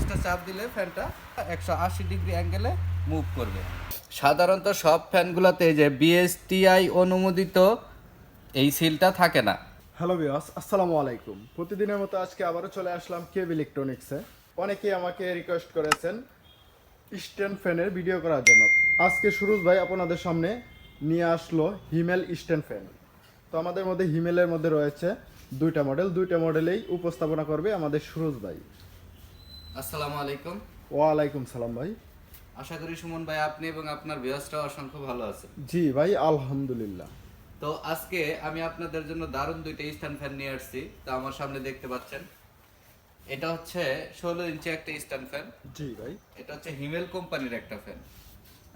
সুইচটা চাপ দিলে ফ্যানটা একশো আশি ডিগ্রি অ্যাঙ্গেলে মুভ করবে। সাধারণত সব ফ্যানগুলোতে যে বিএসটিআই অনুমোদিত এই সিলটা থাকে না। হ্যালো বিয়াস আসসালামু আলাইকুম। প্রতিদিনের মতো আজকে আবারও চলে আসলাম কেভ ইলেকট্রনিক্সে অনেকেই আমাকে রিকোয়েস্ট করেছেন স্ট্যান্ড ফ্যানের ভিডিও করার জন্য। আজকে সুরজ ভাই আপনাদের সামনে নিয়ে আসলো হিমেল স্ট্যান্ড ফ্যান তো আমাদের মধ্যে হিমেলের মধ্যে রয়েছে দুইটা মডেল দুইটা মডেলেই উপস্থাপনা করবে আমাদের সুরজ ভাই। আসসালামু আলাইকুম। ওয়ালাইকুম সালাম ভাই। আশা করি সুমন ভাই আপনি এবং আপনার বিয়াসটা অসংখ্য ভালো আছে জি ভাই আলহামদুলিল্লাহ। তো আজকে আমি আপনাদের জন্য দারুণ দুইটা স্ট্যান্ড ফ্যান নিয়ে আসছি। তো আমার সামনে দেখতে পাচ্ছেন এটা হচ্ছে ষোলো ইঞ্চি একটা স্ট্যান্ড ফ্যান জি ভাই। এটা হচ্ছে হিমেল কোম্পানির একটা ফ্যান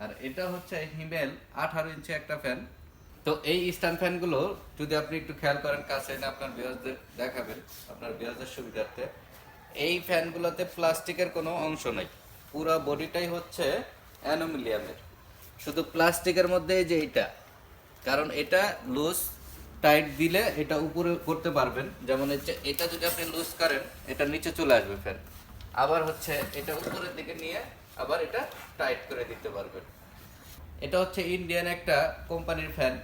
আর এটা হচ্ছে হিমেল আঠারো ইঞ্চি একটা ফ্যান তো এই স্ট্যান্ড ফ্যানগুলো যদি আপনি একটু খেয়াল করেন কাছে আপনার বিয়াসদের দেখাবেন আপনার বিয়াসদের সুবিধার্থে। এই ফ্যানগুলোতে প্লাস্টিকের কোনো অংশ নাই। পুরো বডিটাই হচ্ছে অ্যানুমিলিয়ামের শুধু প্লাস্টিকের মধ্যে যে এইটা কারণ এটা লুজ টাইট দিলে এটা উপরে করতে পারবেন। যেমন হচ্ছে, এটা যদি আপনি লুজ করেন, এটা নিচে চলে আসবে ফ্যান আবার হচ্ছে, এটা উপরের দিকে নিয়ে আবার এটা টাইট করে দিতে পারবেন। এটা হচ্ছে ইন্ডিয়ান একটা কোম্পানির ফ্যান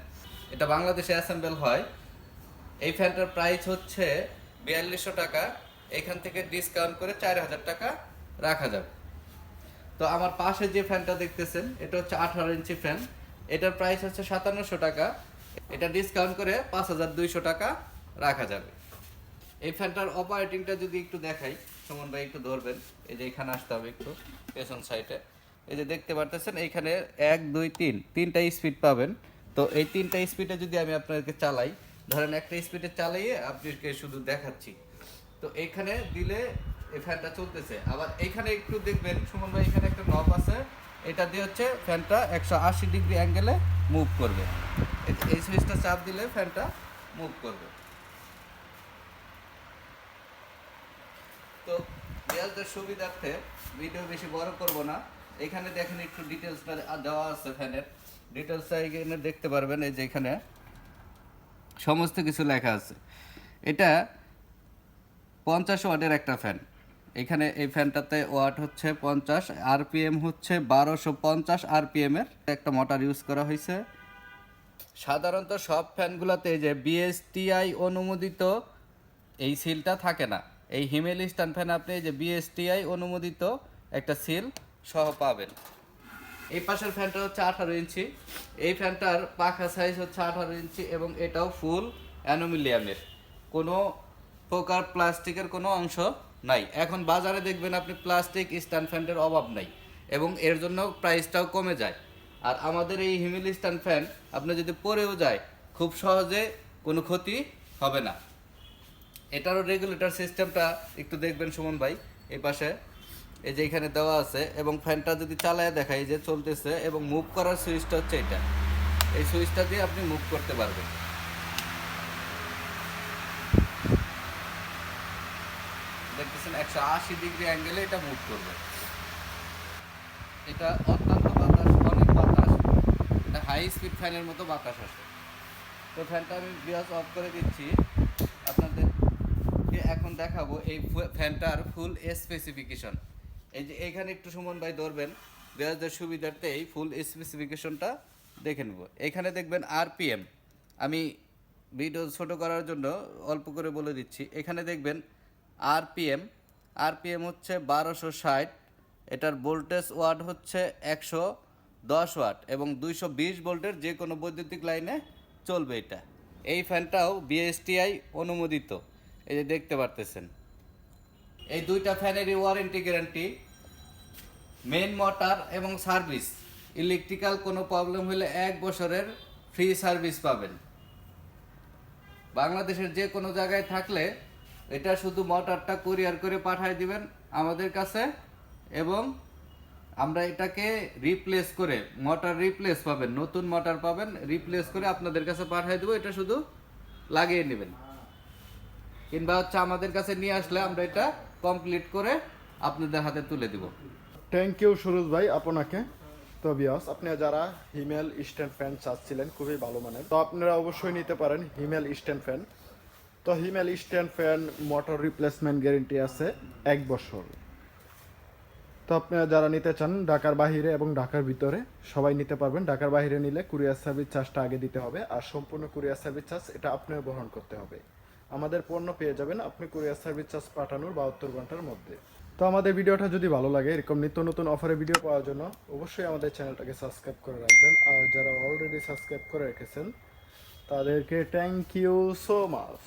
এটা বাংলাদেশে অ্যাসেম্বল হয়। এই ফ্যানটার প্রাইস হচ্ছে বিয়াল্লিশশো টাকা। এখান থেকে ডিসকাউন্ট করে চার হাজার টাকা রাখা যাবে। তো আমার পাশে যে ফ্যানটা দেখতেছেন, এটা হচ্ছে আঠারো ইঞ্চি ফ্যান এটার প্রাইস হচ্ছে সাতান্নশো টাকা। এটা ডিসকাউন্ট করে পাঁচ হাজার দুইশো টাকা রাখা যাবে। এই ফ্যানটার অপারেটিংটা যদি একটু দেখাই, সুমন ভাই একটু ধরবেন। এই যে এখানে আসতে হবে একটু, পেছন সাইডে এই যে দেখতে পারতেছেন, এইখানে এক, দুই, তিন, তিনটা স্পিড পাবেন। তো এই তিনটা স্পিডে যদি আমি আপনাদেরকে চালাই, ধরেন একটা স্পিডে চালিয়ে আপনাকে শুধু দেখাচ্ছি। তো এইখানে দিলে এই ফ্যানটা চলতেছে। আবার এইখানে একটু দেখবেন, সুমন ভাই, এখানে একটা নব আছে। এটা দিয়ে হচ্ছে ফ্যানটা একশো আশি ডিগ্রি অ্যাঙ্গেলে মুভ করবে। এই- এই সুইচটা চাপ দিলে ফ্যানটা মুভ করবে। তো রিয়াজদের সুবিধার্থে ভিডিও বেশি বড় করব না। এখানে দেখেন একটু ডিটেলসটা দেওয়া আছে ফ্যানের। ডিটেলসটা এখানে দেখতে পারবেন, এই যে এখানে সমস্ত কিছু লেখা আছে। এটা পঞ্চাশ ওয়াটের একটা ফ্যান এখানে এই ফ্যানটাতে ওয়াট হচ্ছে পঞ্চাশ আরপিএম হচ্ছে বারোশো পঞ্চাশ আরপিএম এর। একটা মোটর ইউজ করা হয়েছে। সাধারণত সব ফ্যানগুলোতে যে বিএসটিআই অনুমোদিত এই সিলটা থাকে না। এই হিমেল ফ্যান আপনি যে বিএসটিআই অনুমোদিত একটা সিল সহ পাবেন। এই পাশের ফ্যানটা হচ্ছে আঠারো ইঞ্চি। এই ফ্যানটার পাখা সাইজ হচ্ছে আঠারো ইঞ্চি এবং এটাও ফুল অ্যানুমিলিয়ামের কোনো প্রকার প্লাস্টিকের কোনো অংশ নাই। এখন বাজারে দেখবেন আপনি প্লাস্টিক, স্ট্যান্ড ফ্যানের অভাব নাই এবং এর জন্য প্রাইসটাও কমে যায়। আর আমাদের এই হিমেল স্ট্যান্ড ফ্যান আপনি যদি পরেও যায়, খুব সহজে কোনো ক্ষতি হবে না। এটারও রেগুলেটর সিস্টেমটা একটু দেখবেন সুমন ভাই, এই পাশে। এই যে এখানে দেওয়া আছে এবং ফ্যানটা যদি চালায় দেখাই যে চলতেছে এবং মুভ করার সুইচটা হচ্ছে এটা। এই সুইচটা দিয়ে আপনি মুভ করতে পারবেন। দেখতেছেন, একশো আশি ডিগ্রি অ্যাঙ্গেলে এটা মুভ করবে। এটা অত্যন্ত বাতাস, অনেক বাতাস। এটা হাই স্পিড ফ্যানের মতো বাতাস আসে তো ফ্যানটা আমি বিরাজ অফ করে দিচ্ছি। আপনাদেরকে এখন দেখাবো এই ফ্যানটার ফুল স্পেসিফিকেশন এই যে এখানে একটু সুমন ভাই ধরবেন বিরাজদের সুবিধার্থে এই ফুল স্পেসিফিকেশনটা দেখে নেব। এখানে দেখবেন আরপিএম আমি ভিডিও ছোট করার জন্য অল্প করে বলে দিচ্ছি। এখানে দেখবেন আরপিএম আরপিএম হচ্ছে বারোশো ষাট, এটার ভোল্টেজ ওয়াট হচ্ছে একশো দশ ওয়াট এবং দুইশো বিশ ভোল্টের যে কোনো বৈদ্যুতিক লাইনে চলবে এটা। এই ফ্যানটাও বিএসটিআই অনুমোদিত, এই যে দেখতে পারতেছেন। এই দুইটা ফ্যানেরই ওয়ারেন্টি গ্যারান্টি মেন মোটর এবং সার্ভিস। ইলেকট্রিক্যাল কোনো প্রবলেম হলে এক বছরের ফ্রি সার্ভিস পাবেন। বাংলাদেশের যে কোনো জায়গায় থাকলে এটা শুধু মোটরটা কুরিয়ার করে পাঠিয়ে দিবেন আমাদের কাছে এবং আমরা এটাকে রিপ্লেস করে মোটর রিপ্লেস পাবেন, নতুন মোটর পাবেন রিপ্লেস করে আপনাদের কাছে পাঠিয়ে দেবো, এটা শুধু লাগিয়ে নেবেন। কিংবা হচ্ছে আমাদের কাছে নিয়ে আসলে আমরা এটা কমপ্লিট করে আপনাদের হাতে তুলে দিব। থ্যাংক ইউ সুরজ ভাই, আপনাকে। তো বিয়াস আপনি যারা হিমেল স্ট্যান্ড ফ্যান চাচ্ছিলেন খুবই ভালো মানের। তো আপনারা অবশ্যই নিতে পারেন হিমেল স্ট্যান্ড ফ্যান তো Himel stand fan motor replacement guarantee আছে এক বছর। তো আপনারা যারা নিতে চান ঢাকার বাহিরে এবং ঢাকার ভিতরে, সবাই নিতে পারবেন। ঢাকার বাহিরে নিলে কুরিয়ার সার্ভিস চার্জটা আগে দিতে হবে আর সম্পূর্ণ কুরিয়ার সার্ভিস চার্জ এটা আপনার বহন করতে হবে। আমাদের পণ্য পেয়ে যাবেন আপনি কুরিয়ার সার্ভিস চার্জ পাঠানোর বাহাত্তর ঘণ্টার মধ্যে। তো আমাদের ভিডিওটা যদি ভালো লাগে, এরকম নিত্য নতুন অফারে ভিডিও পাওয়ার জন্য অবশ্যই আমাদের চ্যানেলটাকে সাবস্ক্রাইব করে রাখবেন। আর যারা অলরেডি সাবস্ক্রাইব করে রেখেছেন, তাদেরকে থ্যাংক ইউ সো মাচ